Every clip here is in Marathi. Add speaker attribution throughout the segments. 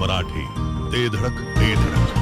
Speaker 1: मराठी ते धडक ते धडक.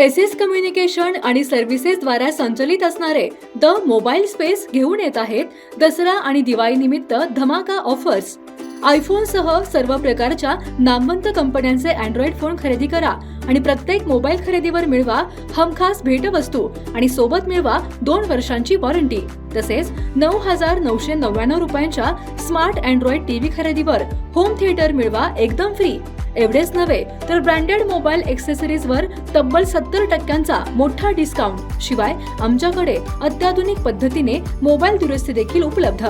Speaker 2: एस एस कम्युनिकेशन आणि सर्व्हिसेसद्वारा संचलित असणारे द मोबाईल स्पेस घेऊन येत आहेत दसरा आणि दिवाळीनिमित्त धमाका ऑफर्स आयफोनसह सर्व प्रकारच्या नामवंत कंपन्यांचे अँड्रॉइड फोन खरेदी करा आणि प्रत्येक मोबाईल खरेदीवर मिळवा हमखास भेटवस्तू आणि सोबत मिळवा दोन वर्षांची वॉरंटी तसेच नऊ हजार नऊशे नव्याण्णव रुपयांच्या स्मार्ट अँड्रॉइड टीव्ही खरेदीवर होम थिएटर मिळवा एकदम फ्री एवढेच नव्हे तर ब्रँडेड मोबाईल एक्सेसरीजवर तब्बल सत्तर टक्क्यांचा मोठा डिस्काउंट शिवाय आमच्याकडे अत्याधुनिक पद्धतीने मोबाईल दुरुस्ती देखील उपलब्ध.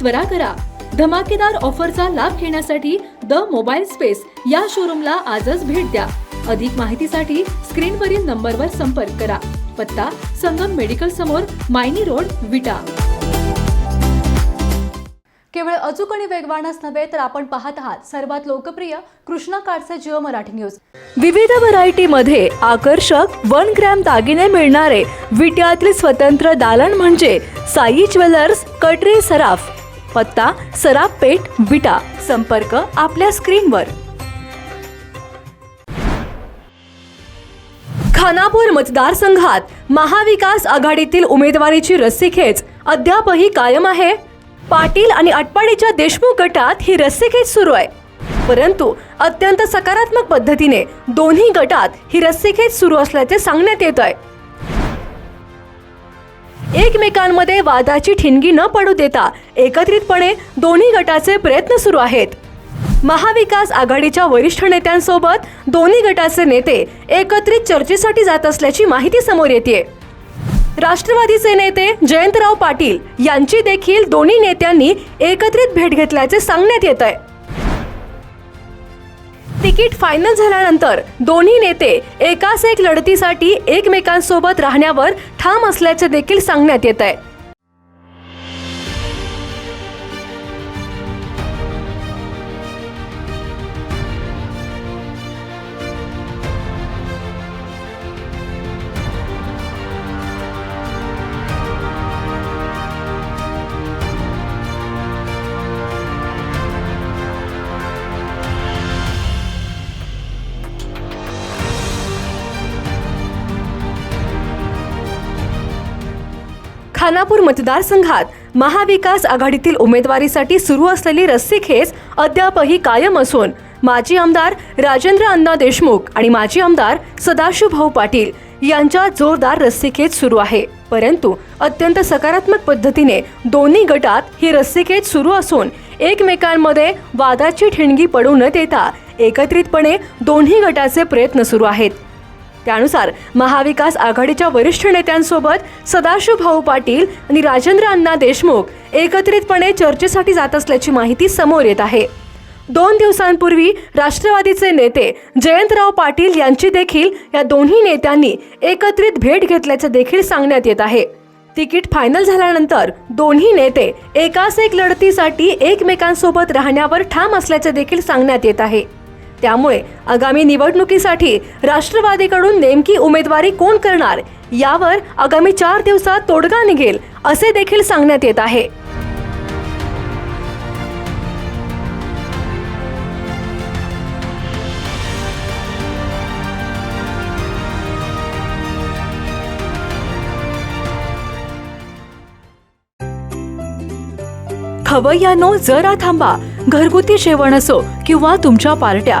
Speaker 2: त्वरा करा. धमाकेदार ऑफरचा लाभ घेण्यासाठी द मोबाईल स्पेस या शोरूमला आजच भेट द्या. अधिक माहितीसाठी स्क्रीनवरील नंबरवर संपर्क करा. पत्ता संगम मेडिकल समोर मायनी रोड विटा. केवळ अचूक आणि वेगवानच नव्हे तर आपण पाहत आहात सर्वात लोकप्रिय कृष्णा काडचे जिओ मराठी न्यूज. विविध व्हरायटीमध्ये आकर्षक वन ग्रॅम दागिने मिळणारे विट्यातील स्वतंत्र दालन म्हणजे साई ज्वेलर्स कटरे सराफ पत्ता सरापेट पेठ विटा. संपर्क आपल्या स्क्रीनवर. खानापूर मतदारसंघात महाविकास आघाडीतील उमेदवारीची रस्सीखेच अद्यापही कायम आहे. पाटील आणि आटपाडीच्या देशमुख गटात ही रस्सीखेच सुरू आहे. परंतु अत्यंत सकारात्मक पद्धतीने दोन्ही गटात ही रस्सीखेच सुरू असल्याचे सांगण्यात येत आहे. एकमेकांमध्ये वादाची ठिणगी न पडू देता एकत्रितपणे दोन्ही गटाचे प्रयत्न सुरू आहेत. महाविकास आघाडीच्या वरिष्ठ नेत्यांसोबत दोन्ही गटाचे नेते एकत्रित चर्चेसाठी जात असल्याची माहिती समोर येते राष्ट्रवादीचे नेते जयंतराव पाटील यांची देखील दोन्ही नेत्यांनी एकत्रित भेट घेतल्याचे सांगण्यात येत आहे तिकीट फायनल झाल्यानंतर दोन्ही नेते एकाच एक लढतीसाठी एकमेकांसोबत राहण्यावर ठाम असल्याचे देखील सांगण्यात येत आहे. खानापूर मतदारसंघात महाविकास आघाडीतील उमेदवारीसाठी सुरू असलेली रस्सीखेच अद्यापही कायम असून माजी आमदार राजेंद्र अण्णा देशमुख आणि माजी आमदार सदाशिव भाऊ पाटील यांच्या जोरदार रस्सीखेच सुरू आहे. परंतु अत्यंत सकारात्मक पद्धतीने दोन्ही गटात ही रस्सीखेच सुरू असून एकमेकांमध्ये वादाची ठिणगी पडू न देता एकत्रितपणे दोन्ही गटाचे प्रयत्न सुरू आहेत. त्यानुसार महाविकास आघाडीच्या वरिष्ठ नेत्यांसोबत सदाशिव भाऊ पाटील आणि राजेंद्र अण्णा देशमुख एकत्रितपणे चर्चेसाठी जात असल्याची माहिती समोर येत आहे. दोन दिवसांपूर्वी राष्ट्रवादीचे नेते जयंतराव पाटील यांची देखील या दोन्ही नेत्यांनी एकत्रित भेट घेतल्याचे देखील सांगण्यात येत आहे. तिकीट फायनल झाल्यानंतर दोन्ही नेते एकाच एक लढतीसाठी एकमेकांसोबत राहण्यावर ठाम असल्याचे देखील सांगण्यात येत आहे. त्यामुळे आगामी निवडणुकीसाठी राष्ट्रवादीकडून नेमकी उमेदवारी कोण करणार यावर आगामी चार दिवसात तोडगा निघेल असे देखील सांगण्यात येत आहे. खवय्यानो जरा थांबा. घरगुती जेवण असो किंवा तुमच्या पार्ट्या